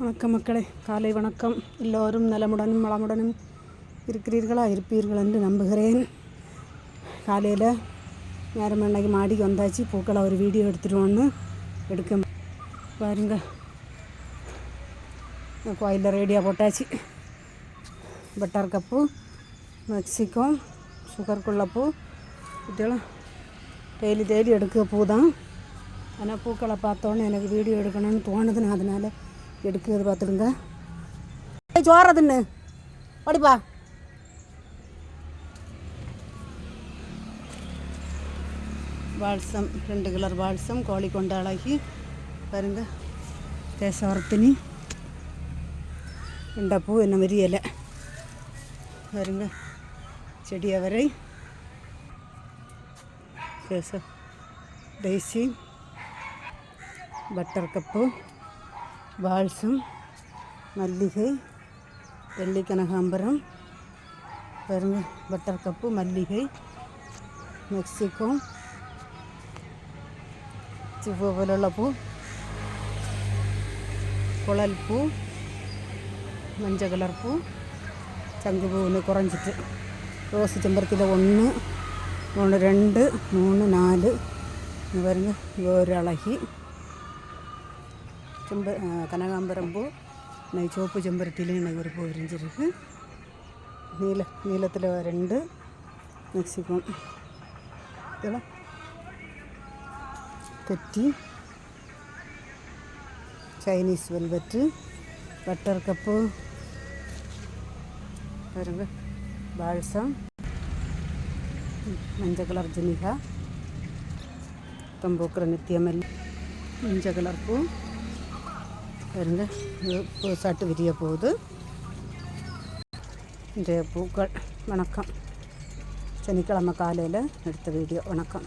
வணக்கம் மக்களே. காலை வணக்கம். எல்லோரும் நலமுடனும் வளமுடனும் இருக்கிறீர்களா? இருப்பீர்கள் என்று நம்புகிறேன். காலையில் நேரம் அன்னைக்கு மாடிக்கு வந்தாச்சு? பூக்களை ஒரு வீடியோ எடுத்துருவோன்னு எடுக்க பாருங்க. கோயிலில் ரேடியோ போட்டாச்சு. பட்டர் கப்பு மெக்சிகோ சுகர் குள்ளப்பூ இதெல்லாம் டெய்லி டெய்லி எடுக்க பூ தான். ஆனால் பூக்களை பார்த்தோன்னே எனக்கு வீடியோ எடுக்கணும்னு தோணுதுன்னு நான் அதனால் எடுக்கிறது பார்த்துடுங்க. சோறதுன்னு படிப்பா. பால்சம் ரெண்டு கலர் பால்சம் கோழி கொண்ட அழகி. பாருங்க. தேசவரத்தினி ரெண்டப்பூ என்ன மாதிரி இலை? பாருங்க. செடி அவரை. தேச. தேசி. Butter cup. பால்சம் மல்லிகை வெள்ளி கனகாம்பரம் பெருங்க பட்டர் கப்பு மல்லிகை மெக்சிகோ சிவ போലുള്ള பூ குழல் பூ மஞ்சள் கலர் பூ. சங்கு பூ ஒன்று குறைஞ்சிட்டு. ரோஸ் செம்பருத்தியில் ஒன்று ஒன்று ரெண்டு மூணு நாலு. பாருங்க ஒரு அழகி. செம்ப கனகாம்பரம் பூ இன்னைக்கு சிவப்பு செம்பருத்திலையும் இன்னைக்கு ஒரு பூ விரிஞ்சிருக்கு. நீல நீளத்தில் ரெண்டு மெக்சிகம் இதெல்லாம் கட்டி சைனீஸ் வெல்வெட்டு பட்டர் கப்பு பாருங்க பால்சம் மஞ்சள் கலர் ஜுனிகா தம்பூக்கிற நித்தியமல் மஞ்சள் கலர் பூ. பாருங்க. பூசாட்டு விரிய போகுது. இன்றைய பூக்கள். வணக்கம். சனிக்கிழமை காலையில் எடுத்த வீடியோ வணக்கம்.